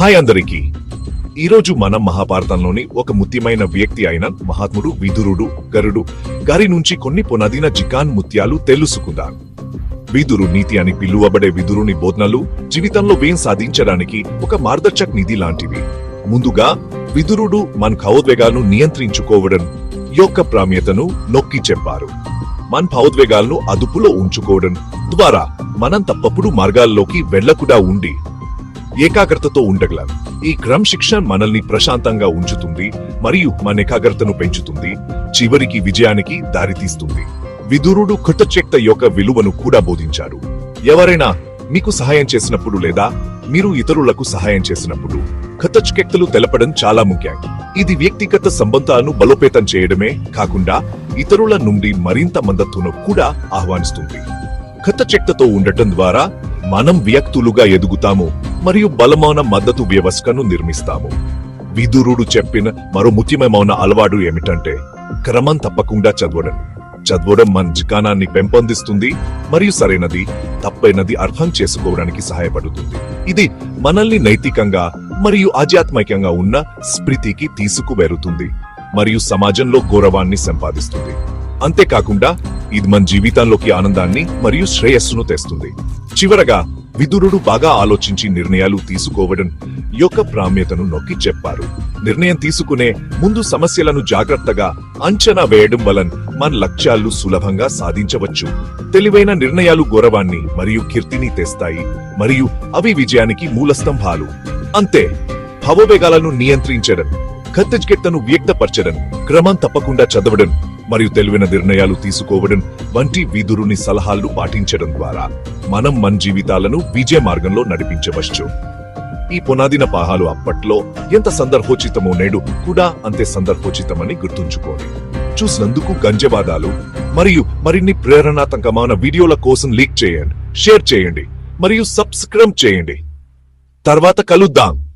Hi అందరికీ. ఈరోజు మనం మహాభారతంలోని ఒక ముత్యమైన వ్యక్తి అయిన మహాత్ముడు విదురుడు గరుడు గారి నుంచి కొన్ని పునాదిన జికాన్ ముత్యాలు తెలుసుకుందాం. విదురు నీతి అని పిలువబడే విదురుని బోధనలు జీవితంలో వేం సాధించడానికి ఒక మార్గదర్శక్ నిధి లాంటివి. ముందుగా విదురుడు మన భావోద్వేగాలను నియంత్రించుకోవడం యొక్క ప్రామ్యతను నొక్కి చెప్పారు. మన భావోద్వేగాలను అదుపులో ఉంచుకోవడం ద్వారా మనం తప్పప్పుడు మార్గాల్లోకి వెళ్ళకుండా ఉండి ఏకాగ్రతతో ఉండగలం. ఈ క్రమశిక్షణ మనల్ని ప్రశాంతంగా ఉంచుతుంది మరియు మన ఏకాగ్రతను పెంచుతుంది. చివరికి విజయానికి దారితీస్తుంది విదురుడు కృతజ్ఞత యొక్క విలువను కూడా బోధించారు ఎవరైనా మీకు సహాయం చేసినప్పుడు లేదా మీరు ఇతరులకు సహాయం చేసినప్పుడు కృతజ్ఞతలు తెలపడం చాలా ముఖ్యం. ఇది వ్యక్తిగత సంబంధాలను బలోపేతం చేయడమే కాకుండా ఇతరుల నుండి మరింత మద్దతును కూడా ఆహ్వానిస్తుంది. కృతజ్ఞతతో ఉండటం ద్వారా మనం వ్యక్తులుగా ఎదుగుతాము. మరియు బలమైన మద్దతు వ్యవస్థను నిర్మిస్తాము. విదురుడు చెప్పిన మరో ముఖ్యమైన అలవాటు ఏమిటంటే క్రమం తప్పకుండా చదవడం. చదవడం మన జ్ఞానాన్ని పెంపొందిస్తుంది మరియు సరైనది తప్పైనది అర్థం చేసుకోవడానికి సహాయపడుతుంది. ఇది మనల్ని నైతికంగా మరియు ఆధ్యాత్మికంగా ఉన్న స్మృతికి తీసుకువెరుతుంది మరియు సమాజంలో గౌరవాన్ని సంపాదిస్తుంది. అంతేకాకుండా ఇది మన జీవితంలోకి ఆనందాన్ని మరియు శ్రేయస్సును తెస్తుంది. చివరగా విదురుడు బాగా ఆలోచించి నిర్ణయాలు తీసుకోవడం యొక్క ప్రామ్యతను నొక్కి చెప్పారు. నిర్ణయం తీసుకునే ముందు సమస్యలను జాగ్రత్తగా అంచనా వేయడం వలన మన లక్ష్యాలు సులభంగా సాధించవచ్చు. తెలివైన నిర్ణయాలు గౌరవాన్ని మరియు కీర్తిని తెస్తాయి మరియు అవి విజయానికి మూలస్తంభాలు. అంతే. భావోవేగాలను నియంత్రించడం. కృతజ్ఞతను వ్యక్తపరచడం క్రమం తప్పకుండా చదవడం మరియు తెలివైన నిర్ణయాలు తీసుకోవడం వంటి విదురుని సలహాలు పాటించడం ద్వారా మనం మన జీవితాలను విజయ మార్గంలో నడిపించవచ్చు. ఈ పునాదిన పాహాలు అప్పట్లో ఎంత సందర్భోచితమో నేడు కూడా అంతే సందర్భోచితమని గుర్తుంచుకోండి. చూసినందుకు గంజవాదాలు మరియు మరిన్ని ప్రేరణాత్మకమైన వీడియోల కోసం లీక్ చేయండి షేర్ చేయండి మరియు సబ్స్క్రైబ్ చేయండి. తర్వాత కలుద్దాం.